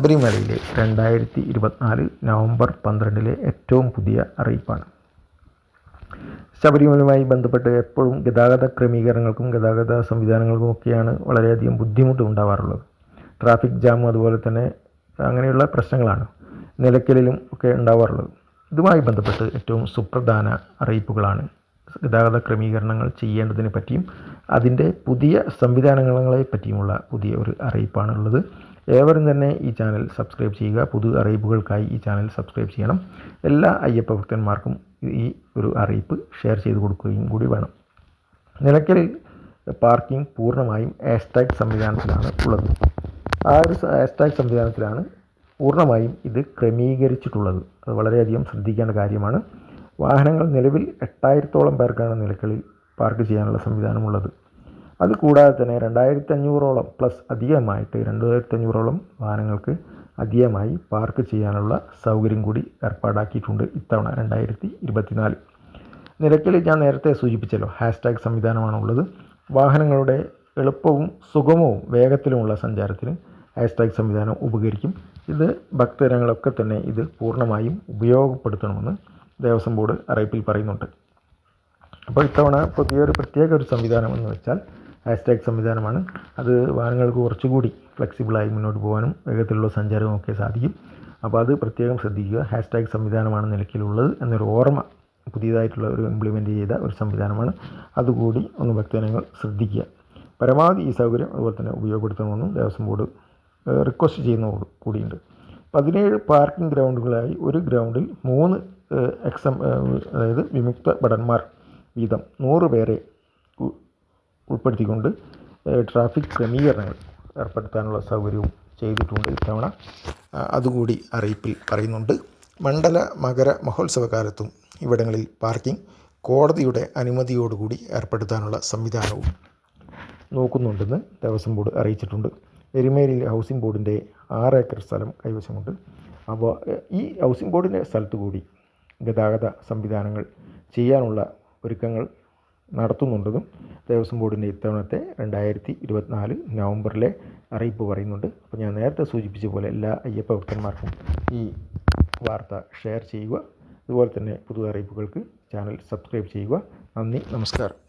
ശബരിമലയിലെ രണ്ടായിരത്തി ഇരുപത്തിനാല് നവംബർ പന്ത്രണ്ടിലെ ഏറ്റവും പുതിയ അറിയിപ്പാണ്. ശബരിമലയുമായി ബന്ധപ്പെട്ട് എപ്പോഴും ഗതാഗത ക്രമീകരണങ്ങൾക്കും ഗതാഗത സംവിധാനങ്ങൾക്കും ഒക്കെയാണ് വളരെയധികം ബുദ്ധിമുട്ട് ഉണ്ടാവാറുള്ളത്. ട്രാഫിക് ജാം അതുപോലെ തന്നെ അങ്ങനെയുള്ള പ്രശ്നങ്ങളാണ് നിലയ്ക്കലിലും ഒക്കെ ഉണ്ടാവാറുള്ളത്. ഇതുമായി ബന്ധപ്പെട്ട് ഏറ്റവും സുപ്രധാന അറിയിപ്പുകളാണ് ഗതാഗത ക്രമീകരണങ്ങൾ ചെയ്യേണ്ടതിനെ പറ്റിയും അതിന്റെ പുതിയ സംവിധാനങ്ങളെ പറ്റിയുമുള്ള പുതിയ ഒരു അറിയിപ്പാണുള്ളത് ഏവരും തന്നെ ഈ ചാനൽ സബ്സ്ക്രൈബ് ചെയ്യുക. പുതു അറിയിപ്പുകൾക്കായി ഈ ചാനൽ സബ്സ്ക്രൈബ് ചെയ്യണം. എല്ലാ അയ്യപ്പ ഭക്തന്മാർക്കും ഈ ഒരു അറിയിപ്പ് ഷെയർ ചെയ്ത് കൊടുക്കുകയും കൂടി വേണം. നിലയ്ക്കൽ പാർക്കിംഗ് പൂർണമായും ഹാഷ്ടാഗ് സംവിധാനത്തിലാണ് ഉള്ളത്. ആ ഒരു ഹാഷ്ടാഗ് സംവിധാനത്തിലാണ് പൂർണമായും ഇത് ക്രമീകരിച്ചിട്ടുള്ളത്. അത് വളരെയധികം ശ്രദ്ധിക്കേണ്ട കാര്യമാണ്. വാഹനങ്ങൾ നിലവിൽ എട്ടായിരത്തോളം പേർക്കാണ് നിലയ്ക്കലിൽ പാർക്ക് ചെയ്യാനുള്ള സംവിധാനമുള്ളത്. അതുകൂടാതെ തന്നെ രണ്ടായിരത്തി അഞ്ഞൂറോളം പ്ലസ് അധികമായിട്ട് രണ്ടായിരത്തി അഞ്ഞൂറോളം വാഹനങ്ങൾക്ക് അധികമായി പാർക്ക് ചെയ്യാനുള്ള സൗകര്യം കൂടി ഏർപ്പാടാക്കിയിട്ടുണ്ട് ഇത്തവണ രണ്ടായിരത്തി ഇരുപത്തിനാല് നിരക്കിൽ ഞാൻ നേരത്തെ സൂചിപ്പിച്ചല്ലോ ഹാഷ്ടാഗ് സംവിധാനമാണുള്ളത്. വാഹനങ്ങളുടെ എളുപ്പവും സുഗമവും വേഗത്തിലുമുള്ള സഞ്ചാരത്തിന് ഹാഷ്ടാഗ് സംവിധാനം ഉപകരിക്കും. ഇത് ഭക്തജനങ്ങളൊക്കെ തന്നെ ഇത് പൂർണമായും ഉപയോഗപ്പെടുത്തണമെന്ന് ദേവസ്വം ബോർഡ് അറിയിപ്പിൽ പറയുന്നുണ്ട്. അപ്പോൾ ഇത്തവണ പുതിയൊരു പ്രത്യേക ഒരു സംവിധാനം എന്ന് വെച്ചാൽ ഹാഷ്ടാഗ് സംവിധാനമാണ്. അത് വാഹനങ്ങൾക്ക് കുറച്ചുകൂടി ഫ്ലെക്സിബിളായി മുന്നോട്ട് പോകാനും വേഗത്തിലുള്ള സഞ്ചാരവും ഒക്കെ സാധിക്കും. അപ്പോൾ അത് പ്രത്യേകം ശ്രദ്ധിക്കുക. ഹാഷ്ടാഗ് സംവിധാനമാണ് നിലയ്ക്കലുള്ളത് എന്നൊരു ഓർമ്മ പുതിയതായിട്ടുള്ള ഒരു ഇംപ്ലിമെന്റ് ചെയ്ത ഒരു സംവിധാനമാണ്. അതുകൂടി ഒന്ന് ഭക്തജനങ്ങൾ ശ്രദ്ധിക്കുക. പരമാവധി ഈ സൗകര്യം അതുപോലെ തന്നെ ഉപയോഗപ്പെടുത്തണമെന്നും ദേവസ്വം ബോർഡ് റിക്വസ്റ്റ് ചെയ്യുന്ന കൂടിയുണ്ട്. പതിനേഴ് പാർക്കിംഗ് ഗ്രൗണ്ടുകളായി ഒരു ഗ്രൗണ്ടിൽ മൂന്ന് എക്സം അതായത് വിമുക്ത ഭടന്മാർ വീതം നൂറ് പേരെ ഉൾപ്പെടുത്തിക്കൊണ്ട് ട്രാഫിക് ക്രമീകരണങ്ങൾ ഏർപ്പെടുത്താനുള്ള സൗകര്യവും ചെയ്തിട്ടുണ്ട് ഇത്തവണ. അതുകൂടി അറിയിപ്പിൽ പറയുന്നുണ്ട്. മണ്ഡല മകര മഹോത്സവകാലത്തും ഇവിടങ്ങളിൽ പാർക്കിംഗ് കോടതിയുടെ അനുമതിയോടുകൂടി ഏർപ്പെടുത്താനുള്ള സംവിധാനവും നോക്കുന്നുണ്ടെന്ന് ദേവസ്വം ബോർഡ് അറിയിച്ചിട്ടുണ്ട്. എരുമേലിയിൽ ഹൗസിംഗ് ബോർഡിന്റെ ആറ് ഏക്കർ സ്ഥലം കൈവശമുണ്ട്. അപ്പോൾ ഈ ഹൗസിംഗ് ബോർഡിന്റെ സ്ഥലത്തു കൂടി ഗതാഗത സംവിധാനങ്ങൾ ചെയ്യാനുള്ള ഒരുക്കങ്ങൾ നടത്തുന്നുണ്ടെന്നും ദേവസ്വം ബോർഡിന്റെ ഇത്തവണത്തെ രണ്ടായിരത്തി ഇരുപത്തിനാല് നവംബറിലെ അറിയിപ്പ് പറയുന്നുണ്ട്. അപ്പോൾ ഞാൻ നേരത്തെ സൂചിപ്പിച്ച പോലെ എല്ലാ അയ്യപ്പ ഭക്തന്മാർക്കും ഈ വാർത്ത ഷെയർ ചെയ്യുക. അതുപോലെ തന്നെ പുതു അറിയിപ്പുകൾക്ക് ചാനൽ സബ്സ്ക്രൈബ് ചെയ്യുക. നന്ദി നമസ്കാരം.